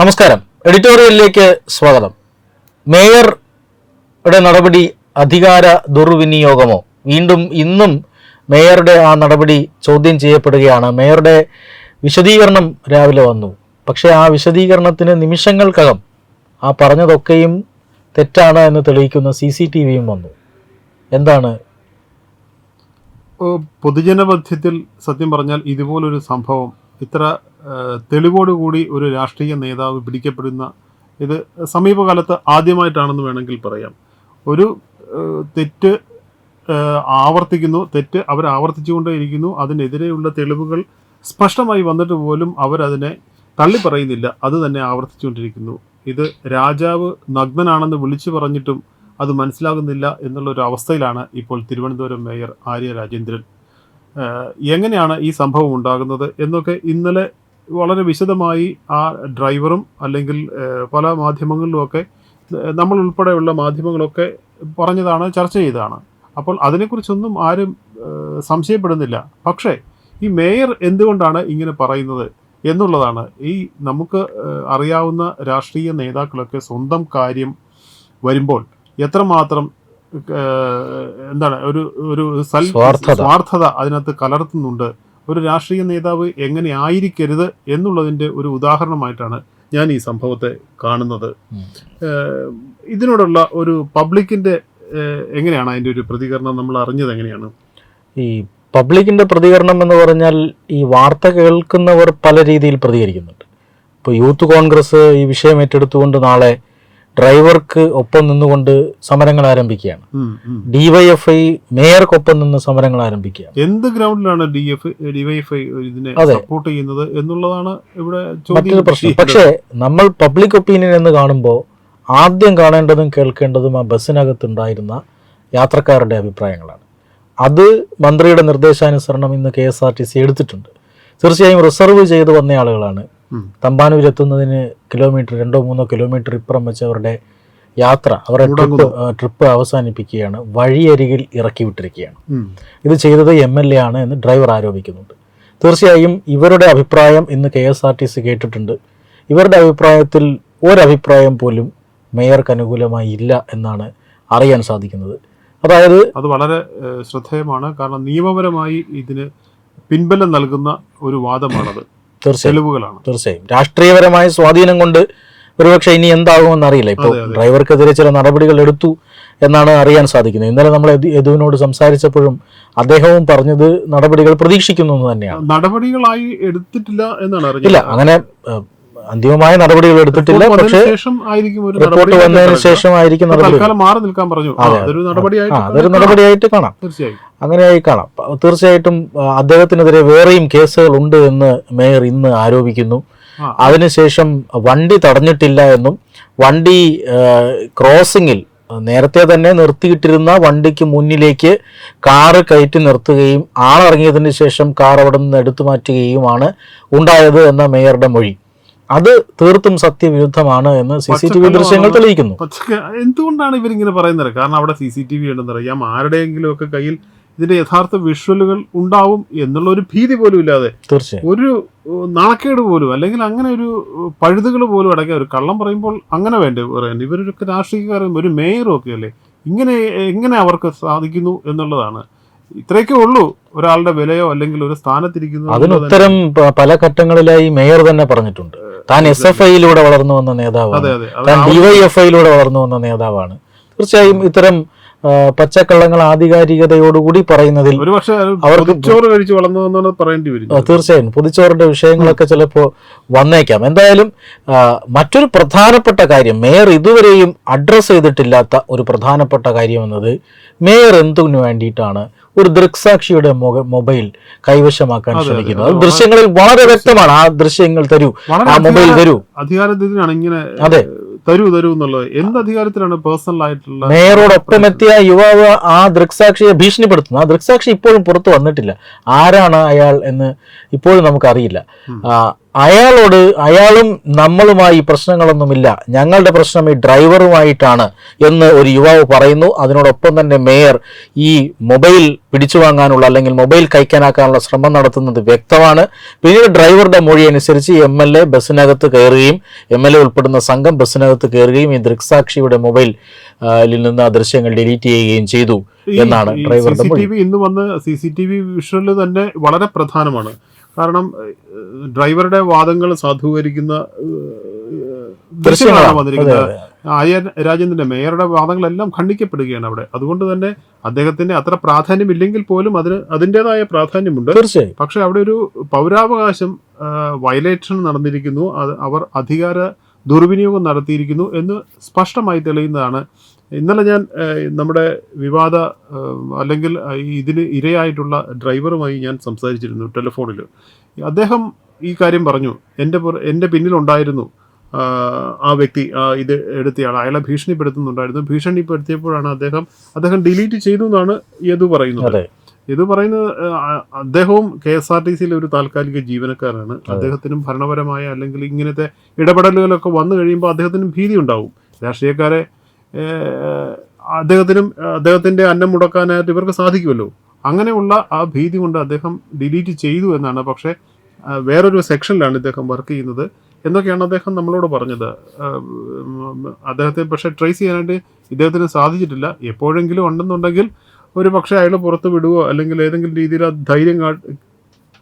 നമസ്കാരം. എഡിറ്റോറിയലിലേക്ക് സ്വാഗതം. മേയറുടെ നടപടി അധികാര ദുർവിനിയോഗമോ? വീണ്ടും ഇന്നും മേയറുടെ ആ നടപടി ചോദ്യം ചെയ്യപ്പെടുകയാണ്. മേയറുടെ വിശദീകരണം രാവിലെ വന്നു. പക്ഷേ ആ വിശദീകരണത്തിന് നിമിഷങ്ങൾക്കകം ആ പറഞ്ഞതൊക്കെയും തെറ്റാണ് എന്ന് തെളിയിക്കുന്ന സി സി ടി വിയും വന്നു. എന്താണ്? പൊതുജനമധ്യത്തിൽ സത്യം പറഞ്ഞാൽ ഇതുപോലൊരു സംഭവം ഇത്ര തെളിവോട് തെളിവോടുകൂടി ഒരു രാഷ്ട്രീയ നേതാവ് പിടിക്കപ്പെടുന്ന ഇത് സമീപകാലത്ത് ആദ്യമായിട്ടാണെന്ന് വേണമെങ്കിൽ പറയാം. ഒരു തെറ്റ് ആവർത്തിക്കുന്നു തെറ്റ് അവർ ആവർത്തിച്ചുകൊണ്ടേയിരിക്കുന്നു അതിനെതിരെയുള്ള തെളിവുകൾ സ്പഷ്ടമായി വന്നിട്ട് പോലും അവരതിനെ തള്ളി പറയുന്നില്ല അത് തന്നെ ആവർത്തിച്ചുകൊണ്ടിരിക്കുന്നു. ഇത് രാജാവ് നഗ്നനാണെന്ന് വിളിച്ചു പറഞ്ഞിട്ടും അത് മനസ്സിലാകുന്നില്ല എന്നുള്ള ഒരു അവസ്ഥയിലാണ് ഇപ്പോൾ തിരുവനന്തപുരം മേയർ ആര്യ രാജേന്ദ്രൻ. എങ്ങനെയാണ് ഈ സംഭവം ഉണ്ടാകുന്നത് എന്നൊക്കെ ഇന്നലെ വളരെ വിശദമായി ആ ഡ്രൈവറും അല്ലെങ്കിൽ പല മാധ്യമങ്ങളിലുമൊക്കെ നമ്മൾ ഉൾപ്പെടെയുള്ള മാധ്യമങ്ങളൊക്കെ പറഞ്ഞതാണ് ചർച്ച ചെയ്തതാണ്. അപ്പോൾ അതിനെക്കുറിച്ചൊന്നും ആരും സംശയപ്പെടുന്നില്ല. പക്ഷേ ഈ മേയർ എന്തുകൊണ്ടാണ് ഇങ്ങനെ പറയുന്നത് എന്നുള്ളതാണ്. ഈ നമുക്ക് അറിയാവുന്ന രാഷ്ട്രീയ നേതാക്കളൊക്കെ സ്വന്തം കാര്യം വരുമ്പോൾ എത്രമാത്രം എന്താണ് ഒരു ഒരു സ്വാർത്ഥത. അതിനകത്ത് കലർത്തുന്നുണ്ട്. ഒരു രാഷ്ട്രീയ നേതാവ് എങ്ങനെ ആയിരിക്കരുത് എന്നുള്ളതിന്റെ ഒരു ഉദാഹരണമായിട്ടാണ് ഞാൻ ഈ സംഭവത്തെ കാണുന്നത്. ഇതിനോടുള്ള ഒരു പബ്ലിക്കിന്റെ എങ്ങനെയാണ് അതിന്റെ ഒരു പ്രതികരണം നമ്മൾ അറിഞ്ഞത് എങ്ങനെയാണ്? ഈ പബ്ലിക്കിന്റെ പ്രതികരണം എന്ന് പറഞ്ഞാൽ ഈ വാർത്ത കേൾക്കുന്നവർ പല രീതിയിൽ പ്രതികരിക്കുന്നുണ്ട്. ഇപ്പോൾ യൂത്ത് കോൺഗ്രസ് ഈ വിഷയം ഏറ്റെടുത്തുകൊണ്ട് നാളെ ഡ്രൈവർക്ക് ഒപ്പം നിന്നുകൊണ്ട് സമരങ്ങൾ ആരംഭിക്കുകയാണ്. ഡിവൈഎഫ്ഐ മേയർക്കൊപ്പം നിന്ന് സമരങ്ങൾ ആരംഭിക്കുകയാണ്. എന്ത് ഗ്രൗണ്ടിലാണ് ഡിവൈഎഫ്ഐ ഇതിനെ. സപ്പോർട്ട് ചെയ്യുന്നത് എന്നുള്ളതാണ് ഇവിടെ മറ്റൊരു പ്രശ്നം. പക്ഷേ നമ്മൾ പബ്ലിക് ഒപ്പീനിയൻ എന്ന് കാണുമ്പോൾ ആദ്യം കാണേണ്ടതും കേൾക്കേണ്ടതും ആ ബസ്സിനകത്തുണ്ടായിരുന്ന യാത്രക്കാരുടെ അഭിപ്രായങ്ങളാണ്. അത് മന്ത്രിയുടെ നിർദ്ദേശാനുസരണം ഇന്ന് K S R T C എടുത്തിട്ടുണ്ട്. തീർച്ചയായും റിസർവ് ചെയ്ത് വന്ന ആളുകളാണ് എത്തുന്നതിന് കിലോമീറ്റർ രണ്ടോ മൂന്നോ കിലോമീറ്റർ ഇപ്പുറം വെച്ച് അവരുടെ യാത്ര അവരുടെ ട്രിപ്പ് ട്രിപ്പ് അവസാനിപ്പിക്കുകയാണ്. വഴിയരികിൽ ഇറക്കി വിട്ടിരിക്കുകയാണ്. ഇത് ചെയ്തത് എം എൽ എ ആണ് എന്ന് ഡ്രൈവർ ആരോപിക്കുന്നുണ്ട്. തീർച്ചയായും ഇവരുടെ അഭിപ്രായം ഇന്ന് K S R T C കേട്ടിട്ടുണ്ട്. ഇവരുടെ അഭിപ്രായത്തിൽ ഒരഭിപ്രായം പോലും മേയർക്ക് അനുകൂലമായി ഇല്ല എന്നാണ് അറിയാൻ സാധിക്കുന്നത്. അതായത് അത് വളരെ ശ്രദ്ധേയമാണ്. കാരണം നിയമപരമായി ഇതിന് പിൻബലം നൽകുന്ന ഒരു വാദമാണത്. തീർച്ചയായും. തീർച്ചയായും. രാഷ്ട്രീയപരമായ സ്വാധീനം കൊണ്ട് ഒരുപക്ഷെ ഇനി എന്താകുമെന്ന് അറിയില്ല ഇപ്പോൾ. ഡ്രൈവർക്കെതിരെ ചില നടപടികൾ എടുത്തു എന്നാണ് അറിയാൻ സാധിക്കുന്നത്. ഇന്നലെ നമ്മൾ യദു- യദുവിനോട് സംസാരിച്ചപ്പോഴും അദ്ദേഹവും പറഞ്ഞത് നടപടികൾ പ്രതീക്ഷിക്കുന്നു എന്ന് തന്നെയാണ്. നടപടികളായി എടുത്തിട്ടില്ല എന്നാണ് ഇല്ല അങ്ങനെ അന്തിമമായ നടപടികൾ എടുത്തിട്ടില്ല റിപ്പോർട്ട് പക്ഷേ വന്നതിന് ശേഷം ആയിരിക്കും റിപ്പോർട്ട് നടപടി. മാറി നിൽക്കാൻ പറഞ്ഞു. അതൊരു നടപടിയായിട്ട് കാണാം. അങ്ങനെയായി കാണാം. തീർച്ചയായിട്ടും അദ്ദേഹത്തിനെതിരെ വേറെയും കേസുകൾ ഉണ്ട് എന്ന് മേയർ ഇന്ന് ആരോപിക്കുന്നു. അതിനുശേഷം വണ്ടി തടഞ്ഞിട്ടില്ല എന്നും വണ്ടി ക്രോസിങ്ങിൽ നേരത്തെ തന്നെ നിർത്തിയിട്ടിരുന്ന വണ്ടിക്ക് മുന്നിലേക്ക് കാറ് കയറ്റി നിർത്തുകയും ആളിറങ്ങിയതിന് ശേഷം കാർ അവിടെ നിന്ന് എടുത്തു മാറ്റുകയുമാണ് ഉണ്ടായത് എന്ന മേയറുടെ മൊഴി. അത് തീർത്തും സത്യവിരുദ്ധമാണ് എന്ന് സി സി ടി വി ദൃശ്യങ്ങൾ തെളിയിക്കുന്നു. പക്ഷേ എന്തുകൊണ്ടാണ് ഇവരിങ്ങനെ പറയുന്നത്? കാരണം അവിടെ സി സി ടി വി ഉണ്ടെന്ന് അറിയാം. ആരുടെയെങ്കിലും ഒക്കെ കയ്യിൽ ഇതിന്റെ യഥാർത്ഥ വിഷ്വലുകൾ ഉണ്ടാവും എന്നുള്ള ഒരു ഭീതി പോലും ഇല്ലാതെ തീർച്ചയായും. ഒരു നാണക്കേട് പോലും അല്ലെങ്കിൽ അങ്ങനെ ഒരു പഴുതുകൾ പോലും അടങ്ങിയ ഒരു കള്ളം പറയുമ്പോൾ അങ്ങനെ വേണ്ടേ പറയാൻ ഇവരൊക്കെ രാഷ്ട്രീയക്കാരും ഒരു മേയറും ഒക്കെ അല്ലേ? ഇങ്ങനെ എങ്ങനെ അവർക്ക് സാധിക്കുന്നു എന്നുള്ളതാണ്. ഇത്രയൊക്കെ ഉള്ളൂ. ഒരാളുടെ വിലയോ അല്ലെങ്കിൽ ഒരു സ്ഥാനത്തിരിക്കുന്നു അതിന് ഉത്തരം പല ഘട്ടങ്ങളിലായി മേയർ തന്നെ പറഞ്ഞിട്ടുണ്ട്. താൻ എസ് എഫ് ഐയിലൂടെ വളർന്നു വന്ന നേതാവാണ്. താൻ ഡിവൈഎഫ്ഐയിലൂടെ ഡിവൈഎഫ് ഐയിലൂടെ വളർന്നു വന്ന നേതാവാണ്. തീർച്ചയായും ഇത്തരം പച്ചക്കള്ളങ്ങൾ ആധികാരികതയോടുകൂടി പറയുന്നതിൽ അവർക്ക് പൊതിച്ചോറ് കഴിച്ച് വളർന്നു എന്നാണ് പറയേണ്ടി വരും ആ, തീർച്ചയായും. പൊതിച്ചോറിന്റെ വിഷയങ്ങളൊക്കെ ചിലപ്പോൾ വന്നേക്കാം. എന്തായാലും മറ്റൊരു പ്രധാനപ്പെട്ട കാര്യം മേയർ ഇതുവരെയും അഡ്രസ്സ് ചെയ്തിട്ടില്ലാത്ത ഒരു പ്രധാനപ്പെട്ട കാര്യം എന്നത് മേയർ എന്തിനു വേണ്ടിയിട്ടാണ്? ഒരു ദൃക്സാക്ഷിയുടെ മൊബൈൽ കൈവശമാക്കാൻ. ശ്രമിക്കുന്നത് ദൃശ്യങ്ങളിൽ വളരെ വ്യക്തമാണ്. ആ ദൃശ്യങ്ങൾ തരൂ. ആ മൊബൈൽ തരൂ. അധികാരത്തിനാണ് ഇങ്ങനെ അതെ. തരൂ തരൂ എന്നുള്ളത്. എന്ത് അധികാരത്തിലാണ് പേഴ്സണൽ ആയിട്ടുള്ള മേയറോടൊപ്പം എത്തിയ യുവാവ് ആ ദൃക്സാക്ഷിയെ ഭീഷണിപ്പെടുത്തുന്നു. ആ ദൃക്സാക്ഷി ഇപ്പോഴും പുറത്തു വന്നിട്ടില്ല. ആരാണ് അയാൾ എന്ന് ഇപ്പോഴും നമുക്കറിയില്ല. അയാളോട് അയാളും നമ്മളുമായി പ്രശ്നങ്ങളൊന്നുമില്ല. ഞങ്ങളുടെ പ്രശ്നം ഈ ഡ്രൈവറുമായിട്ടാണ് എന്ന് ഒരു യുവാവ് പറയുന്നു. അതിനോടൊപ്പം തന്നെ മേയർ ഈ മൊബൈൽ പിടിച്ചു വാങ്ങാനുള്ള അല്ലെങ്കിൽ മൊബൈൽ കൈക്കാനാക്കാനുള്ള ശ്രമം നടത്തുന്നത് വ്യക്തമാണ്. പിന്നീട് ഡ്രൈവറുടെ മൊഴി അനുസരിച്ച് എം എൽ എ ബസ്സിനകത്ത് കയറുകയും എം എൽ എ ഉൾപ്പെടുന്ന സംഘം ബസ്സിനകത്ത് കയറുകയും ഈ ദൃക്സാക്ഷിയുടെ മൊബൈലിൽ നിന്ന് ആ ദൃശ്യങ്ങൾ ഡിലീറ്റ് ചെയ്യുകയും ചെയ്തു എന്നാണ് ഡ്രൈവറുടെ ഇന്ന് വന്ന് സി സി ടി വി വിഷ്വലിൽ തന്നെ വളരെ പ്രധാനമാണ്. കാരണം ഡ്രൈവറുടെ വാദങ്ങൾ സാധൂകരിക്കുന്ന ദൃശ്യങ്ങളാണ്. വന്നിരിക്കുന്നത്. അതെ. ആര്യ രാജേന്ദ്രന്റെ മേയറുടെ വാദങ്ങളെല്ലാം ഖണ്ഡിക്കപ്പെടുകയാണ് അവിടെ. അതുകൊണ്ട് തന്നെ അദ്ദേഹത്തിന്റെ അത്ര പ്രാധാന്യമില്ലെങ്കിൽ പോലും അതിന് അതിന്റെതായ പ്രാധാന്യമുണ്ട്. തീർച്ചയായും. പക്ഷെ അവിടെ ഒരു പൗരാവകാശം വയലേഷൻ നടന്നിരിക്കുന്നു. അവർ അധികാര ദുർവിനിയോഗം നടത്തിയിരിക്കുന്നു എന്ന് സ്പഷ്ടമായി തെളിയുന്നതാണ് ഇന്നലെ ഞാൻ നമ്മുടെ വിവാദ അല്ലെങ്കിൽ ഇതിന് ഇരയായിട്ടുള്ള ഡ്രൈവറുമായി ഞാൻ സംസാരിച്ചിരുന്നു ടെലിഫോണിൽ അദ്ദേഹം ഈ കാര്യം പറഞ്ഞു. എന്റെ എന്റെ പിന്നിലുണ്ടായിരുന്നു ആ, വ്യക്തി ഇത് എടുത്തയാൾ അയാളെ ഭീഷണിപ്പെടുത്തുന്നുണ്ടായിരുന്നു. ഭീഷണിപ്പെടുത്തിയപ്പോഴാണ് അദ്ദേഹം അദ്ദേഹം ഡിലീറ്റ് ചെയ്തു എന്നാണ് യദു പറയുന്നത്. ഇത് പറയുന്നത് അദ്ദേഹവും കെ എസ് ആർ ടി സിയിലെ ഒരു താൽക്കാലിക ജീവനക്കാരാണ് അദ്ദേഹത്തിനും ഭരണപരമായ അല്ലെങ്കിൽ ഇങ്ങനത്തെ ഇടപെടലുകളൊക്കെ വന്നു കഴിയുമ്പോൾ അദ്ദേഹത്തിനും ഭീതി ഉണ്ടാവും രാഷ്ട്രീയക്കാരെ അദ്ദേഹത്തിനും അദ്ദേഹത്തിന്റെ അന്നം മുടക്കാനായിട്ട് ഇവർക്ക് സാധിക്കുമല്ലോ. അങ്ങനെയുള്ള ആ ഭീതി കൊണ്ട് അദ്ദേഹം ഡിലീറ്റ് ചെയ്തു എന്നാണ്. പക്ഷേ വേറൊരു സെക്ഷനിലാണ് ഇദ്ദേഹം വർക്ക് ചെയ്യുന്നത് എന്നൊക്കെയാണ് അദ്ദേഹം നമ്മളോട് പറഞ്ഞത്. അദ്ദേഹത്തെ പക്ഷേ ട്രേസ് ചെയ്യാനായിട്ട് ഇദ്ദേഹത്തിന് സാധിച്ചിട്ടില്ല. എപ്പോഴെങ്കിലും ഉണ്ടെന്നുണ്ടെങ്കിൽ ഒരു പക്ഷേ അയാൾ പുറത്ത് വിടുവോ അല്ലെങ്കിൽ ഏതെങ്കിലും രീതിയിൽ ധൈര്യം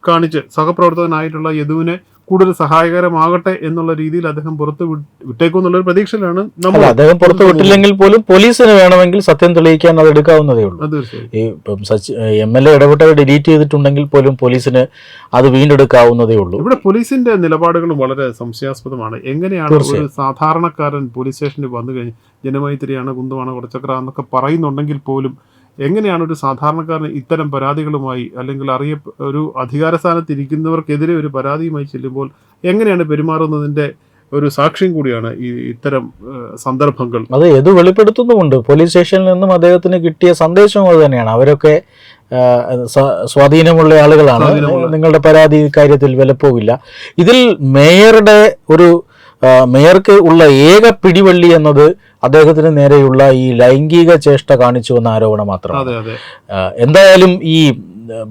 കാണിച്ച് സഹപ്രവർത്തകനായിട്ടുള്ള യദുവിനെ കൂടുതൽ സഹായകരമാകട്ടെ എന്നുള്ള രീതിയിൽ അദ്ദേഹം പുറത്ത് വിട്ടേക്കും എന്നുള്ള ഒരു പ്രതീക്ഷയിലാണ് നമ്മൾ അദ്ദേഹം പുറത്തു വിട്ടില്ലെങ്കിൽ പോലും പോലീസിന് വേണമെങ്കിൽ സത്യം തെളിയിക്കാൻ അത് എടുക്കാവുന്നതേ ഉള്ളൂ. ഈ ഇപ്പം സച്ചി എം എൽ എ ഇടപെട്ടത് ഡിലീറ്റ് ചെയ്തിട്ടുണ്ടെങ്കിൽ പോലും പോലീസിന് അത് വീണ്ടെടുക്കാവുന്നതേ ഉള്ളൂ. ഇവിടെ പോലീസിന്റെ നിലപാടുകൾ വളരെ സംശയാസ്പദമാണ്. എങ്ങനെയാണ് ഒരു സാധാരണക്കാരൻ പോലീസ് സ്റ്റേഷനിൽ വന്നു കഴിഞ്ഞ് ജനമൈത്രിയാണ് കുന്തമാണ് കുറച്ചക്ര എന്നൊക്കെ പറയുന്നുണ്ടെങ്കിൽ പോലും എങ്ങനെയാണ് ഒരു സാധാരണക്കാരന് ഇത്തരം പരാതികളുമായി അല്ലെങ്കിൽ അറിയ ഒരു അധികാര സ്ഥാനത്ത് ഇരിക്കുന്നവർക്കെതിരെ ഒരു പരാതിയുമായി ചെല്ലുമ്പോൾ എങ്ങനെയാണ് പെരുമാറുന്നതിന്റെ ഒരു സാക്ഷ്യം കൂടിയാണ് ഈ ഇത്തരം സന്ദർഭങ്ങൾ? അത് ഏത് വെളിപ്പെടുത്തുന്നുമുണ്ട്? പോലീസ് സ്റ്റേഷനിൽ നിന്നും അദ്ദേഹത്തിന് കിട്ടിയ സന്ദേശവും അത് തന്നെയാണ്. അവരൊക്കെ സ്വാധീനമുള്ള ആളുകളാണ്. നിങ്ങളുടെ പരാതി കാര്യത്തിൽ വിലപ്പോവില്ല. ഇതിൽ മേയറുടെ ഒരു മേയർക്ക് ഉള്ള ഏക പിടിവള്ളി എന്നത് അദ്ദേഹത്തിന് നേരെയുള്ള ഈ ലൈംഗിക ചേഷ്ട കാണിച്ചു എന്ന ആരോപണം മാത്രമാണ് അതെ എന്തായാലും ഈ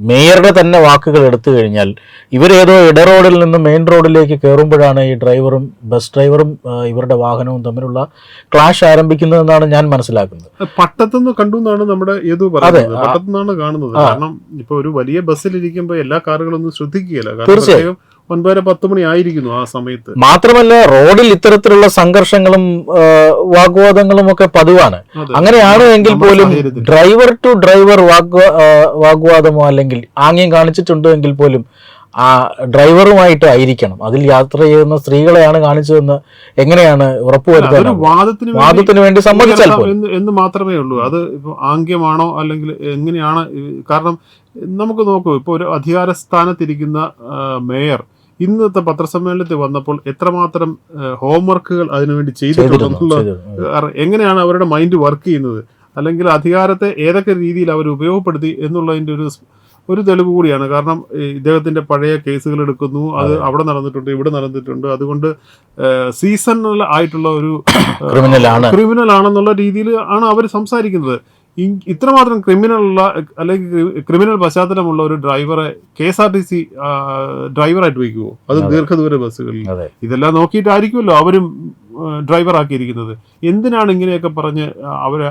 മേയറുടെ തന്നെ വാക്കുകൾ എടുത്തു കഴിഞ്ഞാൽ ഇവരേതോ ഇടറോഡിൽ നിന്ന് മെയിൻ റോഡിലേക്ക് കയറുമ്പോഴാണ് ഈ ഡ്രൈവറും ബസ് ഡ്രൈവറും ഇവരുടെ വാഹനവും തമ്മിലുള്ള ക്ലാഷ് ആരംഭിക്കുന്നതെന്നാണ് ഞാൻ മനസ്സിലാക്കുന്നത്. പട്ടത്തുനിന്ന് കണ്ടു എന്നാണ് നമ്മുടെ യദു പറയുന്നത്. പട്ടത്തുനിന്നാണ് കാണുന്നത്. കാരണം ഇപ്പൊ ഒരു വലിയ ബസ്സിലിരിക്കുമ്പോൾ എല്ലാ കാറുകളൊന്നും ശ്രദ്ധിക്കുകയില്ല. കാരണം ഒൻപതര പത്ത് മണി ആയിരിക്കുന്നു ആ സമയത്ത്. മാത്രമല്ല റോഡിൽ ഇത്തരത്തിലുള്ള സംഘർഷങ്ങളും വാഗ്വാദങ്ങളും ഒക്കെ പതിവാണ്. അങ്ങനെയാണ് എങ്കിൽ പോലും ഡ്രൈവർ ടു ഡ്രൈവർ വാഗ്വാദമോ അല്ലെങ്കിൽ ആംഗ്യം കാണിച്ചിട്ടുണ്ട് എങ്കിൽ പോലും ആ ഡ്രൈവറുമായിട്ട് ആയിരിക്കണം. അതിൽ യാത്ര ചെയ്യുന്ന സ്ത്രീകളെയാണ് കാണിച്ചതെന്ന് എങ്ങനെയാണ് ഉറപ്പുവരുത്തുന്നത് വാദത്തിന് വേണ്ടി സമ്മതിച്ചാൽ എന്ന് മാത്രമേ ഉള്ളൂ. അത് ഇപ്പൊ ആംഗ്യമാണോ അല്ലെങ്കിൽ എങ്ങനെയാണ്? കാരണം നമുക്ക് നോക്കൂ ഇപ്പോൾ ഒരു അധികാര സ്ഥാനത്തിരിക്കുന്ന മേയർ ഇന്നത്തെ പത്രസമ്മേളനത്തിൽ വന്നപ്പോൾ എത്രമാത്രം ഹോംവർക്കുകൾ അതിനുവേണ്ടി ചെയ്തിട്ടുണ്ടെന്നുള്ള എങ്ങനെയാണ് അവരുടെ മൈൻഡ് വർക്ക് ചെയ്യുന്നത്? അല്ലെങ്കിൽ അധികാരത്തെ ഏതൊക്കെ രീതിയിൽ അവർ ഉപയോഗപ്പെടുത്തി എന്നുള്ളതിന്റെ ഒരു ഒരു തെളിവ് കൂടിയാണ്. കാരണം ഇദ്ദേഹത്തിന്റെ പഴയ കേസുകൾ എടുക്കുന്നു അത് അവിടെ നടന്നിട്ടുണ്ട് ഇവിടെ നടന്നിട്ടുണ്ട്. അതുകൊണ്ട് സീസണൽ ആയിട്ടുള്ള ഒരു. ക്രിമിനൽ ആണെന്നുള്ള രീതിയിൽ ആണ് അവർ സംസാരിക്കുന്നത്. ഇത്രമാത്രം ക്രിമിനൽ ഉള്ള അല്ലെങ്കിൽ ക്രിമിനൽ പശ്ചാത്തലമുള്ള ഒരു ഡ്രൈവറെ K S R T C ഡ്രൈവറായിട്ട് വയ്ക്കുമോ അത് ദീർഘദൂര ബസ്സുകളിൽ. ഇതെല്ലാം നോക്കിയിട്ടായിരിക്കുമല്ലോ അവരും ഡ്രൈവർ ആക്കിയിരിക്കുന്നത്. എന്തിനാണ് ഇങ്ങനെയൊക്കെ പറഞ്ഞ് അവരെ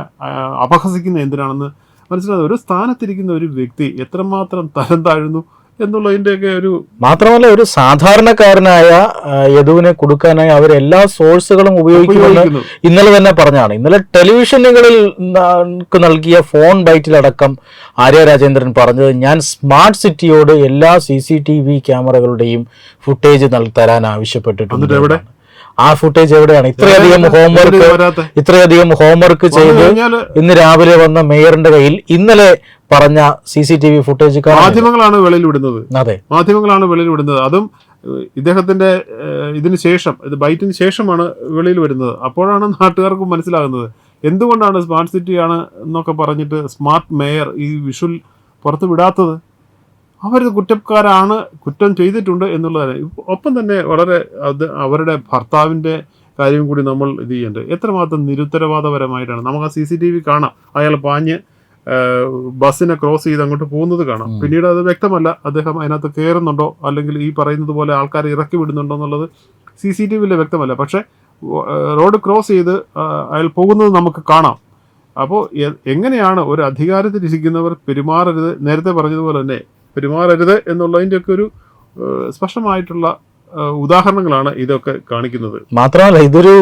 അപഹസിക്കുന്നത്? എന്തിനാണെന്ന് മനസ്സിലായത് ഒരു സ്ഥാനത്തിരിക്കുന്ന ഒരു വ്യക്തി എത്രമാത്രം തരം താഴുന്നു എന്നുള്ളതിന്റെയൊക്കെ ഒരു മാത്രമല്ല ഒരു സാധാരണക്കാരനായ യദുവിനെ കൊടുക്കാനായി അവർ എല്ലാ സോഴ്സുകളും ഉപയോഗിക്കുമെന്ന് ഉപയോഗിക്കുന്നു. ഇന്നലെ തന്നെ പറഞ്ഞാണ്. ഇന്നലെ ടെലിവിഷനുകളിൽ നൽകിയ ഫോൺ ബൈറ്റിലടക്കം ആര്യ രാജേന്ദ്രൻ പറഞ്ഞത് ഞാൻ സ്മാർട്ട് സിറ്റിയോട് എല്ലാ സി സി ടി വി ക്യാമറകളുടെയും ഫുട്ടേജ് തരാൻ ആവശ്യപ്പെട്ടിട്ടുണ്ട്? ആ ഫുട്ടേജ് എവിടെയാണ്? ഇത്രയധികം ഹോംവർക്ക് ഇത്രയധികം ഹോംവർക്ക് ചെയ്ത് ഇന്ന് രാവിലെ വന്ന മേയറിന്റെ കയ്യിൽ ഇന്നലെ പറഞ്ഞ C C T V footage മാധ്യമങ്ങളാണ് വെളിയിൽ വിടുന്നത്. അതെ. മാധ്യമങ്ങളാണ് വെളിയിൽ വിടുന്നത്. അതും ഇദ്ദേഹത്തിന്റെ ഇതിന് ശേഷം ഇത് ബൈറ്റിന് ശേഷമാണ് വെളിയിൽ വരുന്നത്. അപ്പോഴാണ് നാട്ടുകാർക്ക് മനസ്സിലാകുന്നത്. എന്തുകൊണ്ടാണ് സ്മാർട്ട് സിറ്റി ആണ് എന്നൊക്കെ പറഞ്ഞിട്ട് സ്മാർട്ട് മേയർ ഈ വിഷുൽ പുറത്ത് വിടാത്തത്? അവർ കുറ്റക്കാരാണ് കുറ്റം ചെയ്തിട്ടുണ്ട് എന്നുള്ളതാണ്. ഒപ്പം തന്നെ വളരെ അത് അവരുടെ ഭർത്താവിന്റെ കാര്യം കൂടി നമ്മൾ ഇത് ചെയ്യേണ്ടത്. എത്രമാത്രം നിരുത്തരവാദപരമായിട്ടാണ്. നമുക്ക് ആ സി സി ടി വി കാണാം. അയാൾ പാഞ്ഞ് ബസ്സിനെ ക്രോസ് ചെയ്ത് അങ്ങോട്ട് പോകുന്നത് കാണാം. പിന്നീട് അത് വ്യക്തമല്ല അദ്ദേഹം അതിനകത്ത് കയറുന്നുണ്ടോ അല്ലെങ്കിൽ ഈ പറയുന്നത് പോലെ ആൾക്കാരെ ഇറക്കി വിടുന്നുണ്ടോ എന്നുള്ളത് സി സി ടി വിയിൽ വ്യക്തമല്ല പക്ഷേ റോഡ് ക്രോസ് ചെയ്ത് അയാൾ പോകുന്നത് നമുക്ക് കാണാം. അപ്പോൾ എങ്ങനെയാണ് ഒരു അധികാരത്തിലിരിക്കുന്നവർ പെരുമാറരുത്? നേരത്തെ പറഞ്ഞതുപോലെ തന്നെ പെരുമാറരുത് എന്നുള്ളതിന്റെയൊക്കെ ഒരു ആ, സ്പഷ്ടമായിട്ടുള്ള ഉദാഹരണങ്ങളാണ് ഇതൊക്കെ കാണിക്കുന്നത്. മാത്രമല്ല ഇതൊരു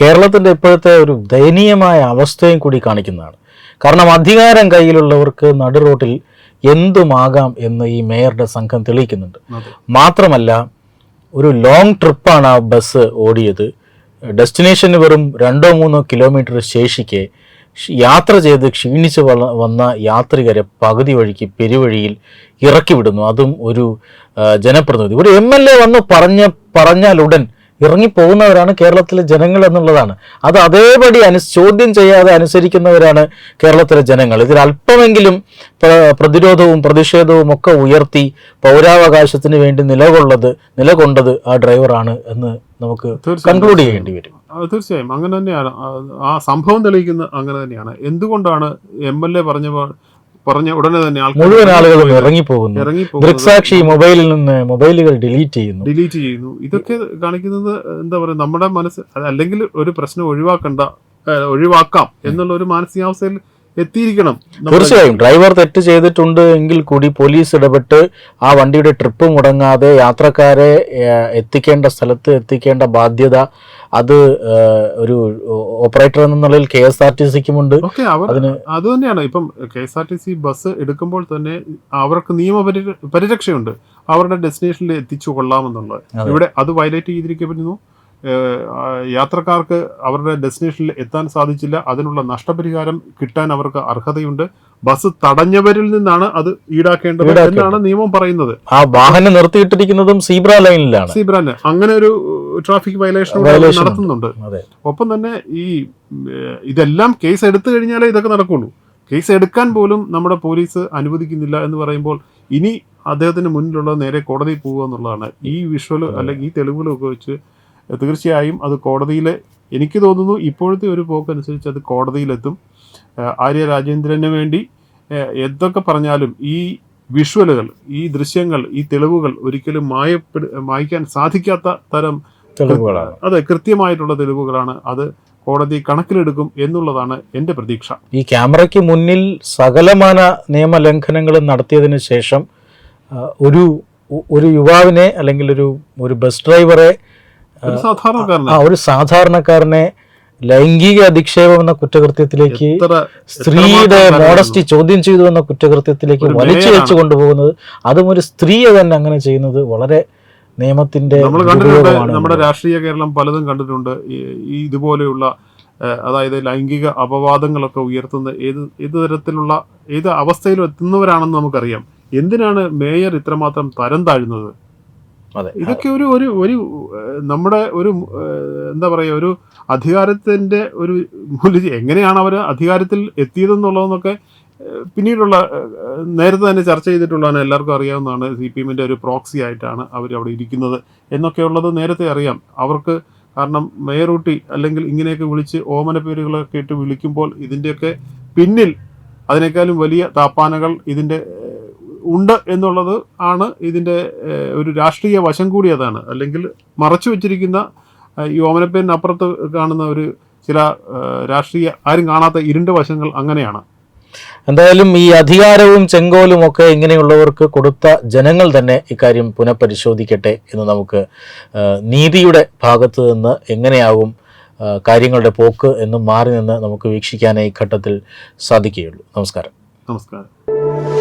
കേരളത്തിന്റെ ഇപ്പോഴത്തെ ഒരു ദയനീയമായ അവസ്ഥയും കൂടി കാണിക്കുന്നതാണ്. കാരണം അധികാരം കയ്യിലുള്ളവർക്ക് നടുറോട്ടിൽ എന്തുമാകാം എന്ന് ഈ മേയറുടെ സംഘം തെളിയിക്കുന്നുണ്ട്. മാത്രമല്ല ഒരു ലോങ് ട്രിപ്പാണ് ആ ബസ് ഓടിയത്. ഡെസ്റ്റിനേഷന് വെറും രണ്ടോ മൂന്നോ കിലോമീറ്റർ ശേഷിക്കെ യാത്ര ചെയ്ത് ക്ഷീണിച്ച് വന്ന യാത്രികരെ പകുതി വഴിക്ക് പെരുവഴിയിൽ ഇറക്കി വിടുന്നു. അതും ഒരു ജനപ്രതിനിധി. ഒരു എം എൽ എ വന്ന് പറഞ്ഞ പറഞ്ഞാൽ ഉടൻ ഇറങ്ങിപ്പോകുന്നവരാണ് കേരളത്തിലെ ജനങ്ങൾ എന്നുള്ളതാണ്. അത് അതേപടി അനു ചോദ്യം ചെയ്യാതെ അനുസരിക്കുന്നവരാണ് കേരളത്തിലെ ജനങ്ങൾ. ഇതിൽ അല്പമെങ്കിലും പ്രതിരോധവും പ്രതിഷേധവും ഒക്കെ ഉയർത്തി പൗരാവകാശത്തിന് വേണ്ടി നിലകൊള്ളത് നിലകൊണ്ടത് ആ ഡ്രൈവറാണ് എന്ന് നമുക്ക് കൺക്ലൂഡ് ചെയ്യേണ്ടി വരും. തീർച്ചയായും. അങ്ങനെ തന്നെയാണ്. ആ, സംഭവം തെളിയിക്കുന്ന അങ്ങനെ തന്നെയാണ്. എന്തുകൊണ്ടാണ് എം എൽ എ പറഞ്ഞ പോ- പറഞ്ഞ ഉടനെ തന്നെ മുഴുവൻ ആളുകളും ഇറങ്ങിപ്പോകുന്നു. ഇറങ്ങി ദൃക്സാക്ഷി മൊബൈലിൽ നിന്ന് മൊബൈലുകൾ ഡിലീറ്റ് ചെയ്യുന്നു. ഡിലീറ്റ് ചെയ്യുന്നു. ഇതൊക്കെ കാണിക്കുന്നത് എന്താ പറയുക നമ്മുടെ മനസ്സ് അല്ലെങ്കിൽ ഒരു പ്രശ്നം ഒഴിവാക്കണ്ട ഒഴിവാക്കാം എന്നുള്ള ഒരു മാനസികാവസ്ഥയിൽ എത്തിയിരിക്കണം. തീർച്ചയായും. ഡ്രൈവർ തെറ്റ് ചെയ്തിട്ടുണ്ട് എങ്കിൽ കൂടി പോലീസ് ഇടപെട്ട് ആ വണ്ടിയുടെ ട്രിപ്പ് മുടങ്ങാതെ യാത്രക്കാരെ എത്തിക്കേണ്ട സ്ഥലത്ത് എത്തിക്കേണ്ട ബാധ്യത അത് ഒരു ഓപ്പറേറ്റർ എന്ന നിലയിൽ കെ എസ് ആർ ടി സിക്കുമുണ്ട്. ഉണ്ട് അതിന് അത് തന്നെയാണ്. ഇപ്പം K S R T C bus എടുക്കുമ്പോൾ തന്നെ അവർക്ക് നിയമ പരി- പരിരക്ഷയുണ്ട്. അവരുടെ ഡെസ്റ്റിനേഷനിൽ എത്തിച്ചു കൊള്ളാമെന്നുള്ളത്. ഇവിടെ അത് വയലേറ്റ് ചെയ്തിരിക്കപ്പെടുന്നു യാത്രക്കാർക്ക് അവരുടെ ഡെസ്റ്റിനേഷനിൽ എത്താൻ സാധിച്ചില്ല. അതിനുള്ള നഷ്ടപരിഹാരം കിട്ടാൻ അവർക്ക് അർഹതയുണ്ട്. ബസ് തടഞ്ഞവരിൽ നിന്നാണ് അത് ഈടാക്കേണ്ടത്. എന്നാണ് നിയമം പറയുന്നത്. ആ വാഹനം നിർത്തിയിട്ടിരിക്കുന്നതും സീബ്ര ലൈനിലാണ്. സീബ്ര ലൈൻ അങ്ങനെ ഒരു ട്രാഫിക് വയലേഷൻ. നടത്തുന്നുണ്ട്. ഒപ്പം തന്നെ ഈ ഇതെല്ലാം കേസ് എടുത്തു കഴിഞ്ഞാലേ ഇതൊക്കെ നടക്കുള്ളൂ. കേസ് എടുക്കാൻ പോലും നമ്മുടെ പോലീസ് അനുവദിക്കുന്നില്ല എന്ന് പറയുമ്പോൾ ഇനി അദ്ദേഹത്തിന് മുന്നിലുള്ള നേരെ കോടതി പോകുക എന്നുള്ളതാണ്. ഈ വിഷ്വൽ അല്ലെങ്കിൽ ഈ തെളിവുകളൊക്കെ വെച്ച് തീർച്ചയായും അത് കോടതിയിൽ എനിക്ക് തോന്നുന്നു ഇപ്പോഴത്തെ ഒരു പോക്കനുസരിച്ച് അത് കോടതിയിലെത്തും. ആര്യ രാജേന്ദ്രന് വേണ്ടി എന്തൊക്കെ പറഞ്ഞാലും ഈ വിഷ്വലുകൾ ഈ ദൃശ്യങ്ങൾ ഈ തെളിവുകൾ ഒരിക്കലും മായപ്പെട മായ്ക്കാൻ സാധിക്കാത്ത തരം തെളിവുകളാണ്. അതെ കൃത്യമായിട്ടുള്ള തെളിവുകളാണ് അത് കോടതി കണക്കിലെടുക്കും എന്നുള്ളതാണ് എന്റെ പ്രതീക്ഷ. ഈ ക്യാമറയ്ക്ക് മുന്നിൽ സകലമാന നിയമലംഘനങ്ങളും നടത്തിയതിന് ശേഷം ഒരു ഒരു യുവാവിനെ അല്ലെങ്കിൽ ഒരു ഒരു ബസ് ഡ്രൈവറെ ഒരു സാധാരണക്കാരന്. ലൈംഗിക അധിക്ഷേപം എന്ന കുറ്റകൃത്യത്തിലേക്ക് സ്ത്രീയുടെ മോഡസ്റ്റി ചോദ്യം ചെയ്തു എന്ന കുറ്റകൃത്യത്തിലേക്ക് വലിച്ചു. വെച്ച് കൊണ്ടുപോകുന്നത്. അതും ഒരു സ്ത്രീയെ തന്നെ അങ്ങനെ ചെയ്യുന്നത് വളരെ നിയമത്തിന്റെ നമ്മൾ കണ്ടിട്ടുണ്ട് നമ്മുടെ രാഷ്ട്രീയ കേരളം പലതും കണ്ടിട്ടുണ്ട്. ഈ ഇതുപോലെയുള്ള അതായത് ലൈംഗിക അപവാദങ്ങളൊക്കെ ഉയർത്തുന്ന ഏത് ഏത് തരത്തിലുള്ള ഏത് അവസ്ഥയിലും എത്തുന്നവരാണെന്ന് നമുക്കറിയാം. എന്തിനാണ് മേയർ ഇത്രമാത്രം തരം താഴുന്നത്? ഇതൊക്കെ ഒരു ഒരു ഒരു നമ്മുടെ ഒരു എന്താ പറയുക ഒരു അധികാരത്തിന്റെ ഒരു മൂല്യം എങ്ങനെയാണ് അവർ അധികാരത്തിൽ എത്തിയതെന്നുള്ളതെന്നൊക്കെ പിന്നീടുള്ള നേരത്തെ തന്നെ ചർച്ച ചെയ്തിട്ടുള്ളതാണ് എല്ലാവർക്കും അറിയാവുന്നതാണ് സി പി എമ്മിന്റെ ഒരു പ്രോക്സി ആയിട്ടാണ് അവർ അവിടെ ഇരിക്കുന്നത് എന്നൊക്കെയുള്ളത് നേരത്തെ അറിയാം. അവർക്ക് കാരണം മേയറൂട്ടി അല്ലെങ്കിൽ ഇങ്ങനെയൊക്കെ വിളിച്ച് ഓമന പേരുകളൊക്കെ ഇട്ട് വിളിക്കുമ്പോൾ ഇതിന്റെയൊക്കെ പിന്നിൽ അതിനേക്കാളും വലിയ താപ്പാനകൾ ഇതിന്റെ ഉണ്ട് എന്നുള്ളത് ആണ് ഇതിന്റെ ഒരു രാഷ്ട്രീയ വശം കൂടി അതാണ്. അല്ലെങ്കിൽ മറച്ചു വെച്ചിരിക്കുന്ന ഈ ഓമനപ്പേരിനപ്പുറത്ത് കാണുന്ന ഒരു ചില രാഷ്ട്രീയ ആരും കാണാത്ത ഇരുണ്ട വശങ്ങൾ അങ്ങനെയാണ്. എന്തായാലും ഈ അധികാരവും ചെങ്കോലും ഒക്കെ ഇങ്ങനെയുള്ളവർക്ക് കൊടുത്ത ജനങ്ങൾ തന്നെ ഇക്കാര്യം പുനഃപരിശോധിക്കട്ടെ എന്ന് നമുക്ക് നീതിയുടെ ഭാഗത്ത് നിന്ന് എങ്ങനെയാകും കാര്യങ്ങളുടെ പോക്ക് എന്ന് മാറി നിന്ന് നമുക്ക് വീക്ഷിക്കാനേ ഈ ഘട്ടത്തിൽ സാധിക്കുകയുള്ളൂ. നമസ്കാരം. നമസ്കാരം.